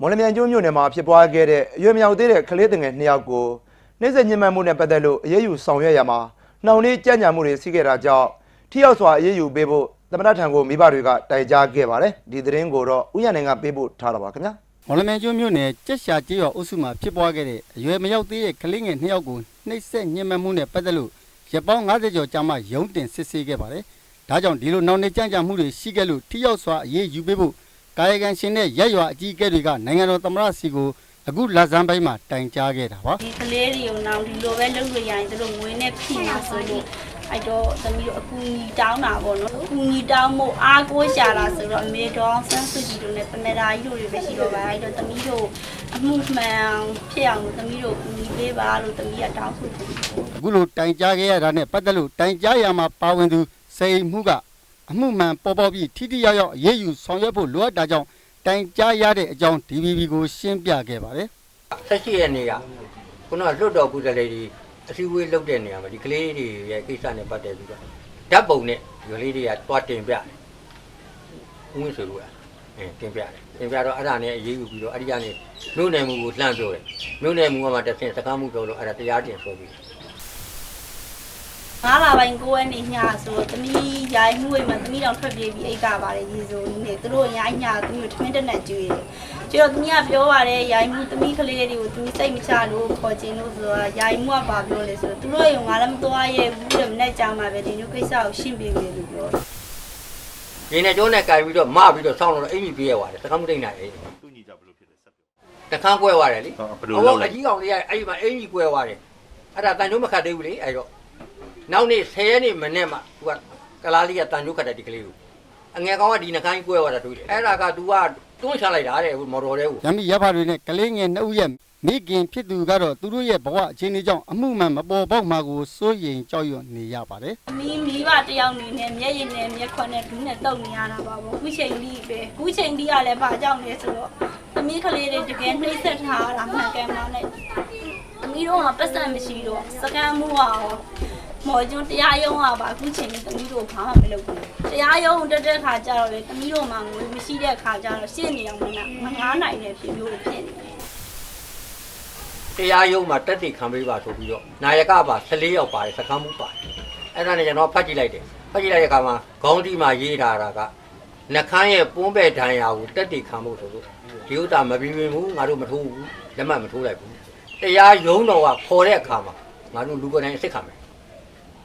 မော်လမြိုင်ကျွန်းမြို့နယ်မှာဖြစ်ပွားခဲ့တဲ့အရွယ်မရောက်သေးတဲ့ကလေးတငယ်နှစ်ယောက်ကိုနှိမ့်ဆက်ညှဉ်းပန်းမှုနဲ့ပတ်သက်လို့အရေးယူဆောင်ရွက်ရမှာနှောင့်နှေးကြံ့ကြာမှုတွေရှိခဲ့တာကြောင့်ထိရောက်စွာအရေးယူပေးဖို့သမ္မတထံကိုမိဘတွေကတိုင်ကြားခဲ့ပါတယ်ဒီသတင်းကိုတော့ဥယျာဉ်နိုင်ကပေးပို့ထားတာပါခင်ဗျာမော်လမြိုင်ကျွန်းမြို့နယ်ကြက်ရှာကျေးရွာအုပ်စုမှာဖြစ်ပွားခဲ့တဲ့အရွယ်မရောက်သေးတဲ့ကလေးငယ်နှစ်ယောက်ကိုနှိပ်စက်ညှဉ်းပန်းမှုနဲ့ပတ်သက်လို့ရပ်ပေါင်း90ကျော်ကြာမှရုံးတင်စစ်ဆေးခဲ့ပါတယ်။ဒါကြောင့်ဒီလိုနောက်နေကြံ့ကြာမှုတွေရှိခဲ့လို့ထိရောက်စွာအရေးယူပေးဖို့ ကာယကံရှင်တဲ့ရက်ရွာအကြီးအကဲတွေကနိုင်ငံတော်သမ္မတစီကိုအခုလက်စမ်းပိုင်းမှာတိုင်ကြားခဲ့တာပါဒီကလေးတွေကိုနောက်ဒီလိုပဲလုပ်လို့ရရင်သူတို့ငွေနဲ့ဖြည့်မှာဆိုလို့အဲ့တော့သမီးတို့အကူကြီးတောင်းတာပေါ့နော်အကူကြီးတောင်းမို့အားကိုးရှာလာဆိုတော့အမေတော်ဆန်းစုကြည်တို့နဲ့ပမေရာကြီးတို့တွေပဲရှိတော့ပါအဲ့တော့သမီးတို့အမှုမှန်ဖြစ်အောင်လို့သမီးတို့အကူကြီးပေးပါလို့သမီးကတောင်းဆိုတယ်။အခုလိုတိုင်ကြားခဲ့ရတာနဲ့ပတ်သက်လို့တိုင်ကြားရမှာပါဝင်သူစိန်မှုက အမှုမှန်ပေါ်ပေါ်ပြီးထိထိရောက်ရောက်အရေးယူဆောင်ရွက်ဖို့လိုအပ်တာကြောင့်တိုင်ကြားရတဲ့အကြောင်း DVB ကိုရှင်းပြခဲ့ပါတယ်။ဆက်ရှိရဲ့နေကခုနကလွတ်တော်ကုသလေးတွေအစည်းအဝေးလုပ်တဲ့နေရာမှာဒီကလေးတွေရဲ့ကိစ္စနဲ့ပတ်သက်ပြီးတော့ဓာတ်ပုံနဲ့ဒီကလေးတွေကတွားတင်ပြတယ်ဦးဝင်းဆွေတို့ကအင်းတင်ပြတယ်တင်ပြတော့အဲ့ဒါနဲ့အရေးယူပြီးတော့အဲ့ဒီကနေမြို့နယ်မှုကိုလှမ်းပြောတယ်မြို့နယ်မှုကမှတစ်ဆင့်စကားမှုပြောလို့အဲ့ဒါတရားတင်ဆိုပြီး ငါးလာပိုင်းကိုယ်ကနေညဆိုတော့သမီးရိုင်းမှုဝိတ်မှာသမီးတော်ထွက်ပြေးပြီးအိတ်ကပါတယ်ရေစိုးကြီးနဲ့သူတို့ရိုင်းညသမီးတို့ထမင်းတက်နဲ့ကျွေးတယ်ကျွေးတော့သမီးကပြောပါတယ်ရိုင်းမှုသမီးကလေးတွေကိုသမီးစိတ်မချလို့ခေါ်ခြင်းလို့ဆိုတော့ရိုင်းမှုကပါပြောလဲဆိုတော့သူတို့ရုံငါလည်းမသွားရဲဘူးတဲ့မနဲ့ကြောင်မှာပဲဒီလိုကိစ္စကိုရှင်းပြမယ်လို့ပြောတယ်ဒီနဲ့ကျိုးနဲ့ကြိုင်ပြီးတော့မပြီးတော့ဆောင်းလို့အင်ကြီးပြေးရပါတယ်စကားမှုတိတ်နိုင်တယ်သူညီကြဘယ်လိုဖြစ်လဲဆက်ပြောတခန်းကွဲသွားတယ်လေဟောဘယ်လိုလုပ်လဲအကြီးကောင်လေးကအဲ့ဒီမှာအင်ကြီးကွဲသွားတယ်အဲ့ဒါတန်ကျိုးမခတ်သေးဘူးလေအဲ့တော့ နောက်နေ့10ရက်နေ့မနေ့မှသူကကလားလေးကတန်ကျိုးခတ်တယ်ဒီကလေးကိုအငယ်ကောင်ကဒီနှခမ်းကြီးကွဲသွားတာတွေ့တယ်အဲ့ဒါက तू ကတွန်းချလိုက်တာတဲ့ဟိုမော်တော်လေးကိုရမီရဖတွေနဲ့ကလေးငယ်နှစ်ဦးရဲ့မိခင်ဖြစ်သူကတော့သူတို့ရဲ့ဘဝအခြေအနေကြောင့်အမှုမှန်မပေါ်ပေါက်မှာကိုစိုးရိမ်ကြောက်ရွံ့နေရပါတယ်မီးမိဘတယောက်အနေနဲ့မျက်ရည်နဲ့မျက်ခွက်နဲ့ဒူးနဲ့တုပ်နေရတာပါပေါ့ခုချိန်ကြီးပဲခုချိန်ကြီးကလည်းဘာကြောင့်လဲဆိုတော့သမီးကလေးတွေတကယ်နှိမ့်ဆက်ထားတာမှန်ကန်ပါနဲ့သမီးတို့ကပတ်စံမရှိတော့စကန်မှုကရော မော်ကျွန်းတရားရုံးကပါအခုချိန်ကြီးသမီးတို့ဘာမှမလုပ်ဘူးတရားရုံးတက်တဲ့ခါကျတော့လေသမီးတို့မှငွေမရှိတဲ့ခါကျတော့ရှင်းနေအောင်မနာမငားနိုင်တဲ့ဖြစ်မျိုးတွေဖြစ်နေတယ်တရားရုံးမှာတက်တိခံပေးပါဆိုပြီးတော့နာယကပါ14ယောက်ပါတယ်စကားမှုပါတယ်အဲ့ဒါနဲ့ကျွန်တော်ဖတ်ကြည့်လိုက်တယ်ဖတ်ကြည့်လိုက်တဲ့အခါမှာခေါင်းကြီးမှာရေးထားတာကနှခမ်းရဲ့ပွန်းပဲ့ဒဏ်ရာကိုတက်တိခံဖို့ဆိုလို့ဒီဥစ္စာမပြီးဝင်ဘူးငါတို့မထိုးဘူးလက်မှတ်မထိုးလိုက်ဘူးတရားရုံးတော်ကခေါ်တဲ့အခါမှာငါတို့လူကိုယ်တိုင်အစ်စ်ခံမယ်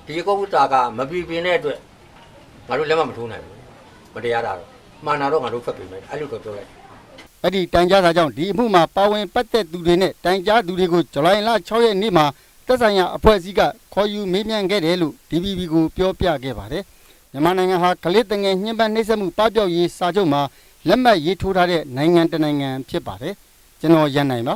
ဒီကုက္ကုတာကမပြီးပြင်းတဲ့အတွက်ငါတို့လက်မှတ်မထိုးနိုင်ဘူးမတရားတာတော့မှန်တာတော့ငါတို့ဖတ်ပေးမယ်အဲ့လိုတော့ပြောလိုက်အဲ့ဒီတိုင်ကြားတာကြောင့်ဒီအမှုမှာပါဝင်ပတ်သက်သူတွေနဲ့တိုင်ကြားသူတွေကိုဇူလိုင်လ6ရက်နေ့မှာသက်ဆိုင်ရာအဖွဲ့အစည်းကခေါ်ယူမေးမြန်းခဲ့တယ်လို့ DVB ကိုပြောပြခဲ့ပါတယ်မြန်မာနိုင်ငံဟာကလေးတငယ်ညှဉ်းပန်းနှိပ်စက်မှုပပျောက်ရေးစာချုပ်မှာလက်မှတ်ရေးထိုးထားတဲ့နိုင်ငံတစ်နိုင်ငံဖြစ်ပါတယ်ကျွန်တော်ရန်နိုင်ပါ